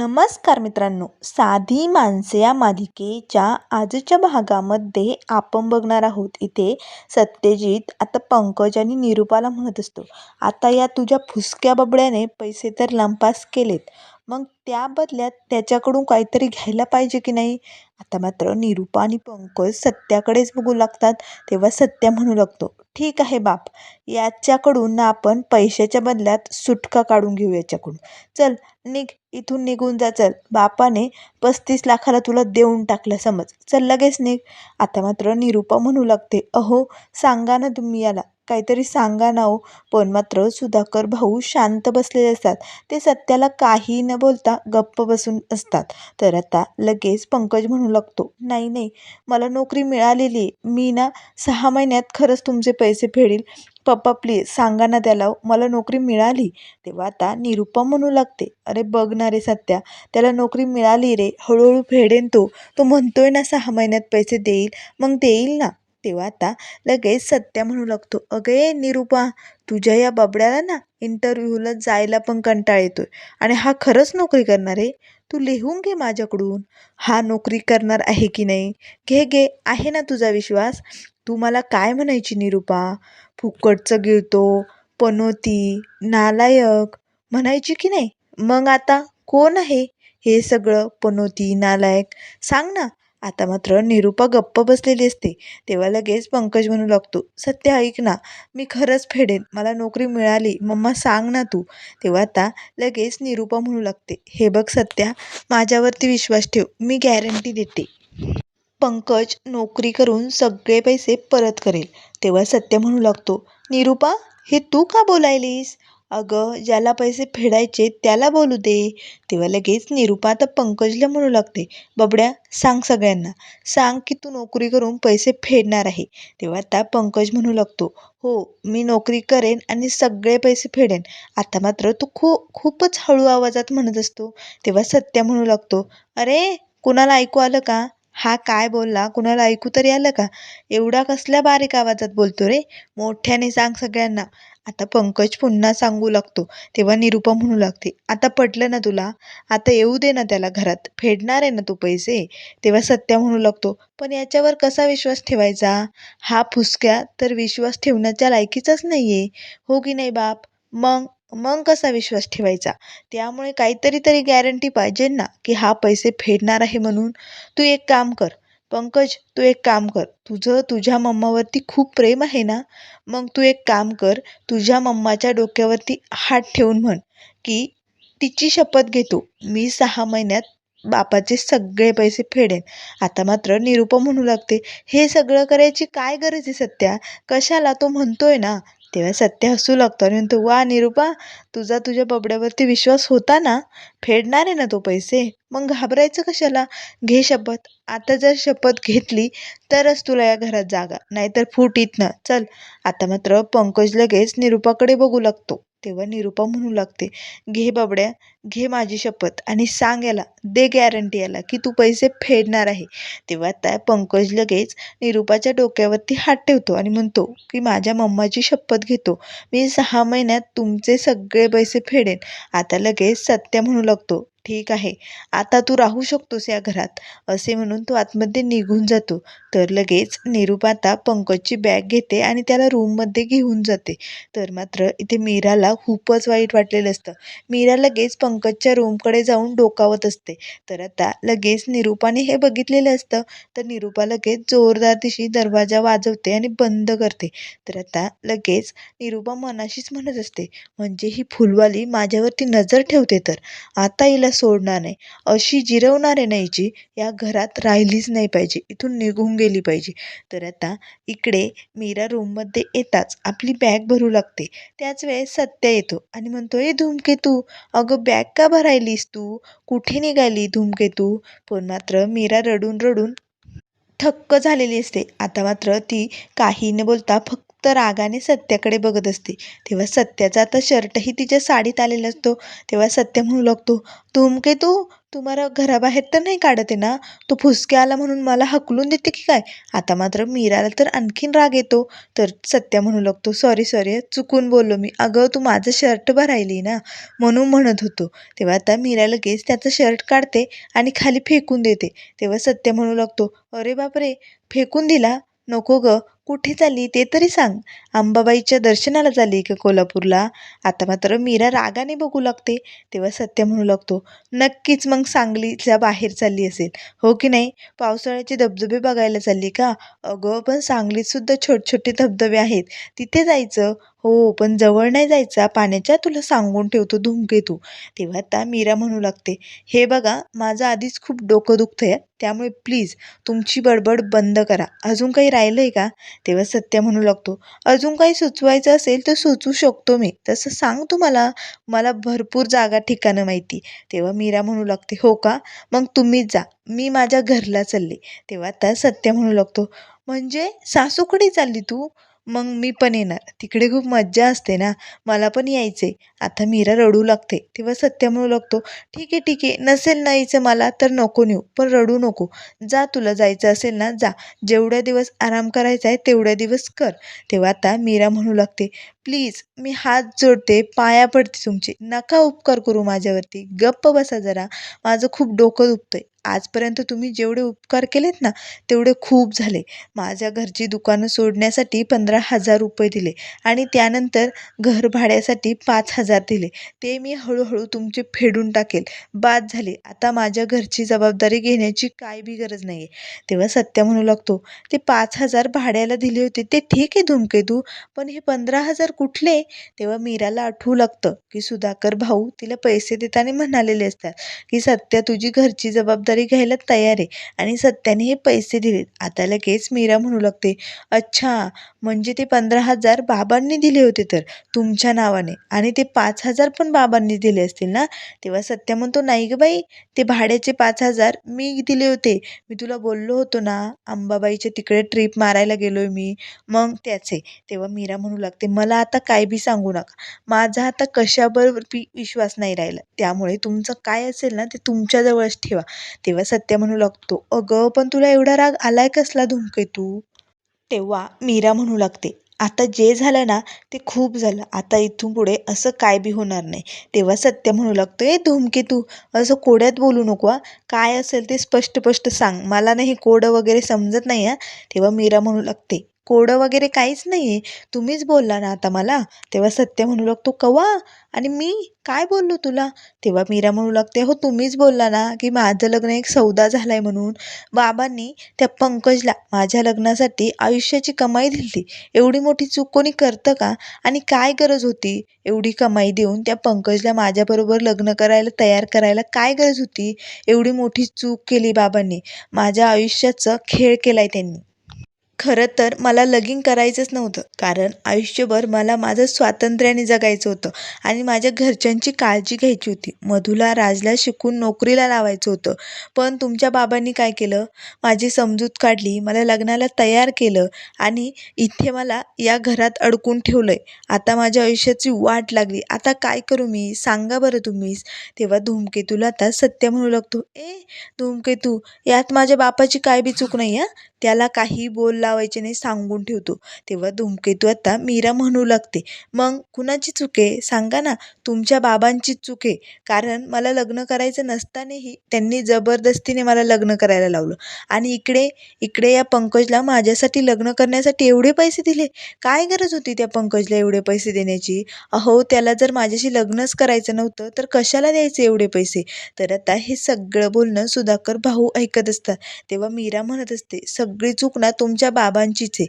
नमस्कार मित्रांनो. साधी माणसे या मालिकेच्या आजच्या भागामध्ये आपण बघणार आहोत. इथे सत्यजित आता पंकज आणि निरूपाला म्हणत असतो आता या तुझ्या फुसक्या बबड्याने पैसे तर लंपास केलेत. मग त्या बदल्यात त्याच्याकडून काहीतरी घ्यायला पाहिजे की नाही? आता मात्र निरूपा आणि पंकज सत्याकडेच बघू लागतात तेव्हा सत्या म्हणू लागतो ठीक आहे बाप याच्याकडून ना आपण पैशाच्या बदल्यात सुटका काढून घेऊ याच्याकडून. चल निघ इथून निघून जा चल. बापाने पस्तीस लाखाला तुला देऊन टाकलं समज. चल लगेच निघ. आता मात्र निरूपा म्हणू लागते अहो सांगा ना तुम्ही याला. काहीतरी सांगा ना हो. पण मात्र सुधाकर भाऊ शांत बसलेले असतात. ते सत्याला काही न बोलता गप्प बसून असतात. तर आता लगेच पंकज म्हणू लागतो नाही नाही मला नोकरी मिळालेली मी ना सहा महिन्यात खरंच तुमचे पैसे फेडील. पप्पा प्लीज सांगा ना त्याला मला नोकरी मिळाली. तेव्हा आता निरूपा म्हणू लागते अरे बघ ना रे सत्या त्याला नोकरी मिळाली रे. हळूहळू फेडेन तो. तो म्हणतोय ना सहा महिन्यात पैसे देईल. मग देईल ना. तेव्हा आता लगेच सत्या म्हणू लागतो. अगे निरूपा तुझ्या या बबड्याला ना इंटरव्ह्यूला जायला पण कंटाळ येतोय. आणि हा खरंच नोकरी करणार आहे? तू लिहून घे माझ्याकडून. हा नोकरी करणार आहे की नाही? घे घे. आहे ना तुझा विश्वास? तू मला काय म्हणायची निरूपा? फुकटचं गिळतो पनोती नालायक म्हणायची की नाही? मग आता कोण आहे हे सगळं? पनोती नालायक? सांग ना आता मात्र निरूपा गप्प बसलेली असते. तेव्हा लगेच पंकज म्हणू लागतो सत्य ऐक ना मी खरंच फेडेन. मला नोकरी मिळाली. मम्मा सांग ना तू. तेव्हा आता लगेच निरूपा म्हणू लागते हे बघ सत्या माझ्यावरती विश्वास ठेव. मी गॅरंटी देते. पंकज नोकरी करून सगळे पैसे परत करेल. तेव्हा सत्य म्हणू लागतो निरूपा हे तू का बोलायलीस? अगं ज्याला पैसे फेडायचे त्याला बोलू दे. तेव्हा लगेच निरूपा आता पंकजला म्हणू लागते. बबड्या सांग सगळ्यांना. सांग की तू नोकरी करून पैसे फेडणार आहे. तेव्हा आता पंकज म्हणू लागतो हो मी नोकरी करेन आणि सगळे पैसे फेडेन. आता मात्र तू खू खूपच हळू आवाजात म्हणत असतो. तेव्हा सत्या म्हणू लागतो अरे कुणाला ऐकू आलं का? हा काय बोलला? कुणाला ऐकू तरी आलं का? एवढा कसल्या बारीक आवाजात बोलतो रे? मोठ्याने सांग सगळ्यांना. आता पंकज पुन्हा सांगू लागतो. तेव्हा निरुपा म्हणू लागते आता पटलं ना तुला? आता येऊ दे ना त्याला घरात. फेडणार आहे ना तू पैसे? तेव्हा सत्या म्हणू लागतो पण याच्यावर कसा विश्वास ठेवायचा? हा फुसक्या तर विश्वास ठेवण्याच्या लायकीचाच नाही आहे हो की नाही बाप? मग मग कसा विश्वास ठेवायचा? त्यामुळे काहीतरी तरी गॅरंटी पाहिजे ना की हा पैसे फेडणार आहे म्हणून. तू एक काम कर पंकज तू एक काम कर. तुझं तुझ्या मम्मावरती खूप प्रेम आहे ना? मग तू एक काम कर तुझ्या मम्माच्या डोक्यावरती हात ठेवून म्हण की तिची शपथ घेतो. मी सहा महिन्यात बापाचे सगळे पैसे फेडेन. आता मात्र निरूपा म्हणू लागते. हे सगळं करायची काय गरज आहे सत्या कशाला तो म्हणतोय ना? तेव्हा सत्य हसू लागतो. आणि म्हणतो वा निरूपा तुझा तुझ्या बबड्यावरती विश्वास होता ना? फेडणार आहे ना तो पैसे? मग घाबरायचं कशाला? घे शपथ. आता जर शपथ घेतली तरच तुला या घरात जागा. नाहीतर फूट इथनं चल. आता मात्र पंकज लगेच निरूपाकडे बघू लागतो. तेव्हा निरूपा म्हणू लागते घे बाबड्या घे माझी शपथ आणि सांग याला दे गॅरंटी याला की तू पैसे फेडणार आहे. तेव्हा त्या पंकज लगेच निरूपाच्या डोक्यावरती हात ठेवतो आणि म्हणतो की माझ्या मम्माची शपथ घेतो. मी सहा महिन्यात तुमचे सगळे पैसे फेडेन. आता लगेच सत्य म्हणू लागतो ठीक आहे आता तू राहू शकतोस या घरात. असे म्हणून तो आतमध्ये निघून जातो. तर लगेच निरुपाता आता पंकजची बॅग घेते आणि त्याला रूममध्ये घेऊन जाते. तर मात्र इथे मीराला खूपच वाईट वाटलेलं असतं. मीरा लगेच पंकजच्या रूमकडे जाऊन डोकावत असते. तर आता लगेच निरूपाने हे बघितलेलं असतं. तर निरूपा लगेच जोरदार दिशी दरवाजा वाजवते आणि बंद करते. तर आता लगेच निरूपा मनाशीच म्हणत असते म्हणजे ही फुलवाली माझ्यावरती नजर ठेवते तर? आता हिला सोडणार नाही. अशी जिरवणार आहे नाही जी या घरात राहिलीच नाही पाहिजे. इथून निघून गेली पाहिजे. तर आता इकडे मीरा रूममध्ये येताच आपली बॅग भरू लागते. त्याच वेळेस सत्य येतो आणि म्हणतो ए धूमकेतू अगं बॅग का भरायलीस तू? कुठे निघाली धूमकेतू? पण मात्र मीरा रडून रडून थक्क झालेली असते. आता मात्र ती काही न बोलता फक्त रागाने सत्याकडे बघत असते. तेव्हा सत्याचा आता शर्टही तिच्या साडीत आलेला असतो. तेव्हा सत्य म्हणू लागतो धूमकेतू तुम्हाला घराबाहेर तर नाही काढत आहे ना? तो फुसके आला म्हणून मला हकलून देते की काय? आता मात्र मीराला तर आणखीन राग येतो. तर सत्या म्हणू लागतो सॉरी सॉरी चुकून बोललो मी. अगं तू माझं शर्ट भरायली ना? म्हणून म्हणत होतो. तेव्हा आता मीरा लगेच त्याचं शर्ट काढते आणि खाली फेकून देते. तेव्हा सत्य म्हणू लागतो अरे बापरे! फेकून दिला? नको ग. कुठे चालली ते तरी सांग. अंबाबाईच्या दर्शनाला चालली का कोल्हापूरला? आता मात्र मीरा रागाने बघू लागते. तेव्हा सत्य म्हणू लागतो नक्कीच मग सांगलीच्या बाहेर चालली असेल. हो की नाही? पावसाळ्याचे धबधबे बघायला चालली का? अगं पण सांगलीत सुद्धा छोटे छोटे धबधबे आहेत. तिथे जायचं? हो पण जवळ नाही जायचा. पाण्याच्या तुला सांगून ठेवतो धूमकेतू तेव्हा आता मीरा म्हणू लागते हे बघा माझं आधीच खूप डोकं दुखतं आहे त्यामुळे प्लीज तुमची बडबड बंद करा. अजून काही राहिलं आहे का? तेव्हा सत्य म्हणू लागतो अजून काही सुचवायचं असेल तर सुचवू शकतो मी. तसं सांग तू मला. मला भरपूर जागा ठिकाणं माहिती. तेव्हा मीरा म्हणू लागते हो का? मग तुम्हीच जा. मी माझ्या घरला चालले. तेव्हा आता सत्य म्हणू लागतो म्हणजे सासूकडे चालली तू? मग मी पण येणार. तिकडे खूप मज्जा असते ना. मला पण यायचे आता मीरा रडू लागते. तेव्हा सत्य म्हणू लागतो ठीक आहे ठीक आहे. नसेल ना यायचं मला तर नको नेऊ. पण रडू नको. जा तुला जायचं असेल ना जा. जेवढ्या दिवस आराम करायचा आहे तेवढ्या दिवस कर. तेव्हा आता मीरा म्हणू लागते प्लीज मी हात जोडते पाया पडते तुमचे. नका उपकार करू माझ्यावरती. गप्प बसा जरा. माझं खूप डोकं दुखतंय. आजपर्यंत तुम्ही जेवढे उपकार केलेत ना तेवढे खूप झाले. माझ्या घरची दुकानं सोडण्यासाठी पंधरा हजार रुपये दिले आणि त्यानंतर घर भाड्यासाठी पाच हजार दिले. ते मी हळूहळू तुमचे फेडून टाकेल. बाद झाले. आता माझ्या घरची जबाबदारी घेण्याची काय बी गरज नाही आहे तेव्हा सत्य म्हणू लागतो ते पाच हजार भाड्याला दिले होते. ते ठीक आहे धुमकेतू पण हे पंधरा हजार कुठले तेव्हा मीराला आठवू लागतं की सुधाकर भाऊ तिला पैसे देताना म्हणालेले असतात की सत्या तुझी घरची जबाबदारी घ्यायला तयार आहे आणि सत्याने हे पैसे दिलेत. आता लगेच मीरा म्हणू लागते अच्छा म्हणजे ते पंधरा हजार बाबांनी दिले होते तर तुमच्या नावाने. आणि ते पाच हजार पण बाबांनी दिले असतील ना? तेव्हा सत्य म्हणतो नाही ग बाई ते भाड्याचे पाच हजार मी दिले होते. मी तुला बोललो होतो ना अंबाबाईच्या तिकडे ट्रिप मारायला गेलोय मी. मग त्याचे. तेव्हा मीरा म्हणू लागते मला आता काय बी सांगू नका. माझा आता कशावर बी विश्वास नाही राहिला. त्यामुळे तुमचं काय असेल ना ते तुमच्याजवळच ठेवा. तेव्हा सत्य म्हणू लागतो. अगं पण तुला एवढा राग आलाय कसला धुमकेतू तेव्हा मीरा म्हणू लागते आता जे झालं ना ते खूप झालं. आता इथून पुढे असं काय बी होणार नाही. तेव्हा सत्य म्हणू लागतो ए धुमके तू असं कोड्यात बोलू नको हा. काय असेल ते स्पष्ट स्पष्ट सांग. मला नाही हे कोडं वगैरे समजत नाही हा. तेव्हा मीरा म्हणू लागते कोडं वगैरे काहीच नाही आहे तुम्हीच बोलला ना आता मला. तेव्हा सत्य म्हणू लागतो कवा? आणि मी काय बोललो तुला? तेव्हा मीरा म्हणू लागते हो तुम्हीच बोलला ना की माझं लग्न एक सौदा झाला आहे म्हणून. बाबांनी त्या पंकजला माझ्या लग्नासाठी आयुष्याची कमाई दिली. एवढी मोठी चूक कोणी करतं का? आणि काय गरज होती? एवढी कमाई देऊन त्या पंकजला माझ्याबरोबर लग्न करायला तयार करायला काय गरज होती? एवढी मोठी चूक केली बाबांनी. माझ्या आयुष्याचं खेळ केला आहे त्यांनी. खरं तर मला लगीन करायचंच नव्हतं. कारण आयुष्यभर मला माझं स्वातंत्र्याने जगायचं होतं आणि माझ्या घरच्यांची काळजी घ्यायची होती. मधुला राजला शिकून नोकरीला लावायचं होतं. पण तुमच्या बाबांनी काय केलं? माझी समजूत काढली मला लग्नाला तयार केलं आणि इथे मला या घरात अडकून ठेवलं आहे आता माझ्या आयुष्याची वाट लागली. आता काय करू मी? सांगा बरं तुम्हीच तेव्हा धूमकेतूला आता सत्य म्हणू लागतो. ए धूमकेतू यात माझ्या बापाची काय बी चूक नाही आहे त्याला काही बोल लावायचे नाही सांगून ठेवतो. तेव्हा धूमकेतू आता मीरा म्हणू लागते मग कुणाची चूक आहे? सांगा ना तुमच्या बाबांचीच चूक आहे. कारण मला लग्न करायचं नसतानाही त्यांनी जबरदस्तीने मला लग्न करायला लावलं. आणि इकडे इकडे या पंकजला माझ्यासाठी लग्न करण्यासाठी एवढे पैसे दिले. काय गरज होती त्या पंकजला एवढे पैसे देण्याची? अहो त्याला जर माझ्याशी लग्नच करायचं नव्हतं तर कशाला द्यायचे एवढे पैसे? तर आता हे सगळं बोलणं सुधाकर भाऊ ऐकत असतात. तेव्हा मीरा म्हणत असते सगळी चूक ना तुमच्या बाबांचीच आहे.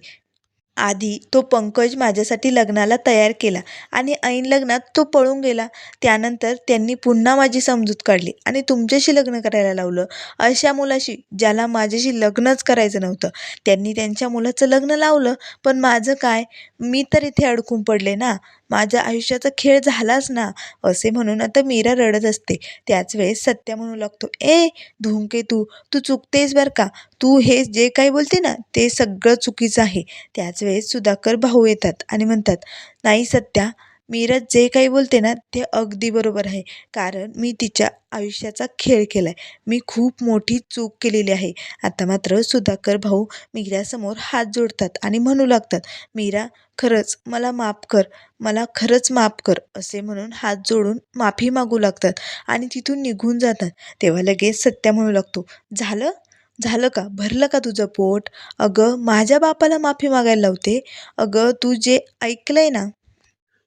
आधी तो पंकज माझ्यासाठी लग्नाला तयार केला आणि ऐन लग्नात तो पळून गेला. त्यानंतर त्यांनी पुन्हा माझी समजूत काढली आणि तुमच्याशी लग्न करायला लावलं. अशा मुलाशी ज्याला माझ्याशी लग्नच करायचं नव्हतं. त्यांनी त्यांच्या मुलाचं लग्न लावलं. पण माझं काय? मी तर इथे अडकून पडले ना. माझ्या आयुष्याचा खेळ झालाच ना असे म्हणून आता मीरा रडत असते. त्याच वेळेस सत्या म्हणू लागतो ए धूमकेतू तू चुकतेस बरं का? तू हे जे काही बोलते ना ते सगळं चुकीचं आहे. त्याच वेळेस सुधाकर भाऊ येतात आणि म्हणतात नाही सत्या मीरज जे काही बोलते ना ते अगदी बरोबर आहे. कारण मी तिच्या आयुष्याचा खेळ केला आहे मी खूप मोठी चूक केलेली आहे. आता मात्र सुधाकर भाऊ मीरासमोर हात जोडतात आणि म्हणू लागतात मीरा खरंच मला माफ कर. मला खरंच माफ कर असे म्हणून हात जोडून माफी मागू लागतात आणि तिथून निघून जातात. तेव्हा लगेच सत्या म्हणू लागतो झालं? झालं का? भरलं का तुझं पोट? अगं माझ्या बापाला माफी मागायला लावते. अगं तू जे ऐकलं आहे ना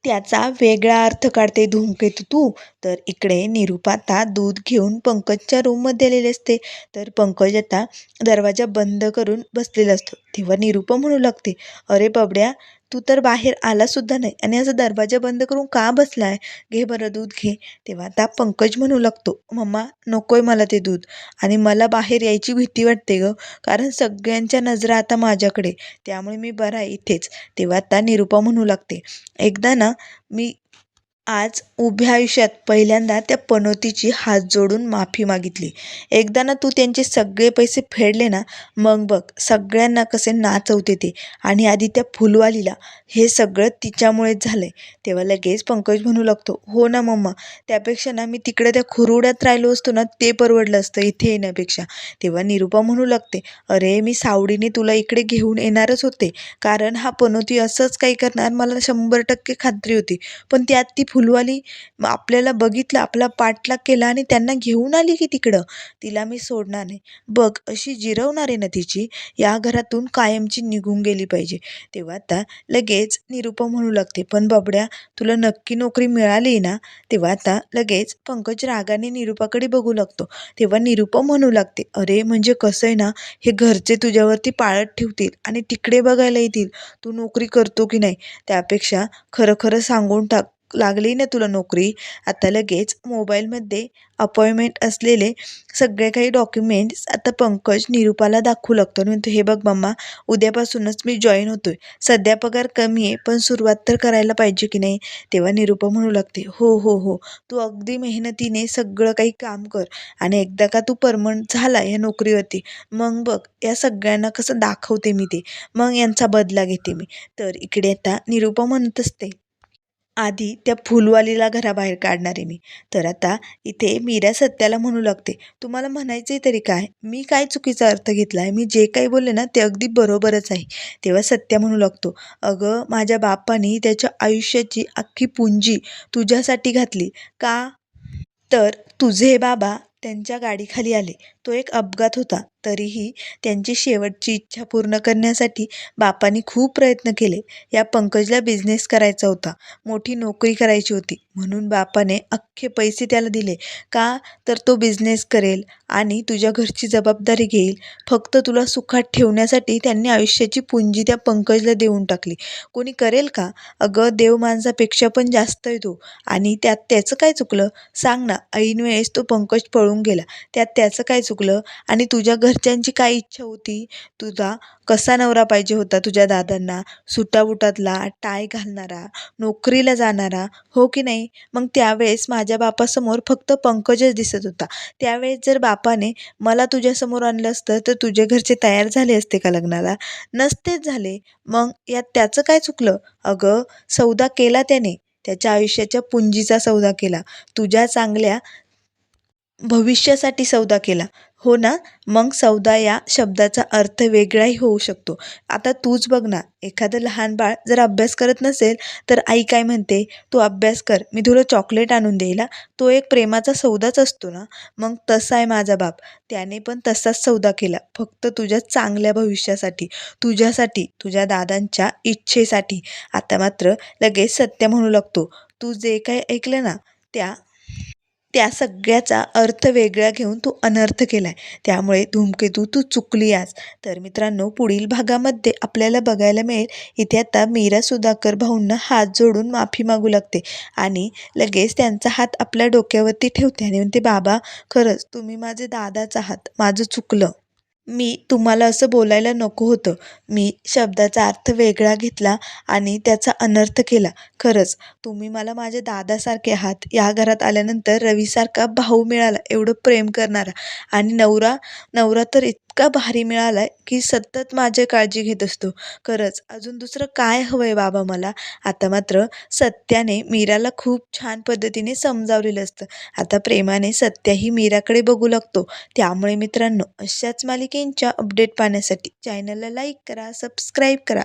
त्याचा वेगळा अर्थ काढते धूमकेतू तू. तर इकडे निरुपाता आता दूध घेऊन पंकजच्या रूममध्ये आलेली असते. तर पंकज आता दरवाजा बंद करून बसलेला असतो. तेव्हा निरूपा म्हणू लागते अरे बबड्या तू तर बाहेर आलासुद्धा नाही आणि असं दरवाजा बंद करून का बसलाय? घे बरं दूध घे. तेव्हा आता पंकज म्हणू लागतो मम्मा नकोय मला ते दूध. आणि मला बाहेर यायची भीती वाटते गं कारण सगळ्यांच्या नजरा आता माझ्याकडे. त्यामुळे मी बरा आहे इथेच. तेव्हा आता निरूपा म्हणू लागते एकदा ना मी आज उभ्या आयुष्यात पहिल्यांदा त्या पनोतीची हात जोडून माफी मागितली. एकदा ना तू त्यांचे सगळे पैसे फेडले ना मग बघ सगळ्यांना कसे नाचवते ते आणि आधी त्या फुलवालीला. हे सगळं तिच्यामुळेच झालं आहे तेव्हा लगेच पंकज म्हणू लागतो हो ना मम्मा त्यापेक्षा ना मी तिकडे त्या खुरुड्यात राहिलो असतो ना ते परवडलं असतं इथे येण्यापेक्षा. तेव्हा निरूपा म्हणू लागते अरे मी सावडीने तुला इकडे घेऊन येणारच होते. कारण हा पनोती असंच काही करणार मला शंभर टक्के खात्री होती. पण त्यात ती फुलवाली आपल्याला बघितलं आपला पाठलाग केला आणि त्यांना घेऊन आली की तिकडं. तिला मी सोडणार नाही. बघ अशी जिरवणार आहे ना तिची या घरातून कायमची निघून गेली पाहिजे. तेव्हा आता लगेच निरुपा म्हणू लागते पण बाबड्या तुला नक्की नोकरी मिळाली ना? तेव्हा आता लगेच पंकज रागाने निरूपाकडे बघू लागतो. तेव्हा निरूपा म्हणू लागते अरे म्हणजे कसं आहे ना हे घरचे तुझ्यावरती पाळत ठेवतील आणि तिकडे बघायला येतील. तू नोकरी करतो की नाही? त्यापेक्षा खरं खरं सांगून टाक. लागली ना तुला नोकरी? आता लगेच मोबाईलमध्ये अपॉइंटमेंट असलेले सगळे काही डॉक्युमेंट्स आता पंकज निरूपाला दाखवू लागतो म्हणतो हे बघ मम्मा उद्यापासूनच मी जॉईन होतो आहे सध्या पगार कमी आहे पण सुरुवात तर करायला पाहिजे की नाही? तेव्हा निरूपा म्हणू लागते हो हो हो. तू अगदी मेहनतीने सगळं काही काम कर आणि एकदा का तू परमनंट झाला या नोकरीवरती मग बघ या सगळ्यांना कसं दाखवते मी ते. मग यांचा बदला घेते मी. तर इकडे आता निरूपा म्हणत असते आधी त्या फुलवालीला घराबाहेर काढणार आहे मी. तर आता इथे मीरा सत्याला म्हणू लागते तुम्हाला म्हणायचं तरी काय? मी काय चुकीचा अर्थ घेतला आहे मी जे काही बोलले ना ते अगदी बरोबरच आहे. तेव्हा सत्या म्हणू लागतो अगं माझ्या बापाने त्याच्या आयुष्याची अख्खी पुंजी तुझ्यासाठी घातली. का? तर तुझे बाबा त्यांच्या गाडीखाली आले. तो एक अपघात होता. तरीही त्यांची शेवटची इच्छा पूर्ण करण्यासाठी बापांनी खूप प्रयत्न केले. या पंकजला बिझनेस करायचा होता. मोठी नोकरी करायची होती. म्हणून बापाने अख्खे पैसे त्याला दिले. का? तर तो बिझनेस करेल आणि तुझ्या घरची जबाबदारी घेईल. फक्त तुला सुखात ठेवण्यासाठी त्यांनी आयुष्याची पुंजी त्या पंकजला देऊन टाकली. कोणी करेल का? अगं देव माणसापेक्षा पण जास्त आहे तो. आणि त्यात त्याचं काय चुकलं? सांग ना ऐन वेळेस तो पंकज पळून गेला. त्यात त्याचं काय चुकलं? चुकलं आणि तुझ्या घरच्यांची काय इच्छा होती? तुझा कसा नवरा पाहिजे होता तुझ्या दादांना? सुटाबुटातला टाय घालणारा? नोकरीला जाणारा? हो की नाही? मग त्यावेळेस माझ्या बापासमोर फक्त पंकजच दिसत होता. त्यावेळेस जर बापाने मला तुझ्यासमोर आणलं असतं तर तुझे घरचे तयार झाले असते का लग्नाला? नसतेच झाले. मग यात त्याचं काय चुकलं? अगं सौदा केला त्याने. त्याच्या आयुष्याच्या पुंजीचा सौदा केला. तुझ्या चांगल्या भविष्यासाठी सौदा केला. हो ना? मग सौदा या शब्दाचा अर्थ वेगळाही होऊ शकतो. आता तूच बघ ना एखादं लहान बाळ जर अभ्यास करत नसेल तर आई काय म्हणते? तू अभ्यास कर मी तुला चॉकलेट आणून देईला तो एक प्रेमाचा सौदाच असतो ना? मग तसा आहे माझा बाप. त्याने पण तसाच सौदा केला. फक्त तुझ्या चांगल्या भविष्यासाठी तुझ्यासाठी तुझ्या दादांच्या इच्छेसाठी. आता मात्र लगेच सत्य म्हणू लागतो. तू जे काही ऐकलं ना त्या त्या सगळ्याचा अर्थ वेगळा घेऊन तू अनर्थ केला आहे त्यामुळे धूमकेतू तू चुकली आज. तर मित्रांनो पुढील भागामध्ये आपल्याला बघायला मिळेल इथे आता मीरा सुधाकर भाऊंना हात जोडून माफी मागू लागते. आणि लगेच त्यांचा हात आपल्या डोक्यावरती ठेवते आणि म्हणते बाबा खरंच तुम्ही माझे दादाच आहात. माझं चुकलं. मी तुम्हाला असं बोलायला नको होतं. मी शब्दाचा अर्थ वेगळा घेतला आणि त्याचा अनर्थ केला. खरंच तुम्ही मला माझ्या दादासारखे आहात. या घरात आल्यानंतर रवीसारखा भाऊ मिळाला. एवढं प्रेम करणारा. आणि नवरा नवरा तर इतका भारी मिळाला आहे की सतत माझी काळजी घेत असतो. खरंच अजून दुसरं काय हवं आहे बाबा मला? आता मात्र सत्याने मीराला खूप छान पद्धतीने समजावलेलं असतं. आता प्रेमाने सत्याही मीराकडे बघू लागतो. त्यामुळे मित्रांनो अशाच मालिकेंच्या अपडेट पाहण्यासाठी चॅनलला लाईक करा सबस्क्राईब करा.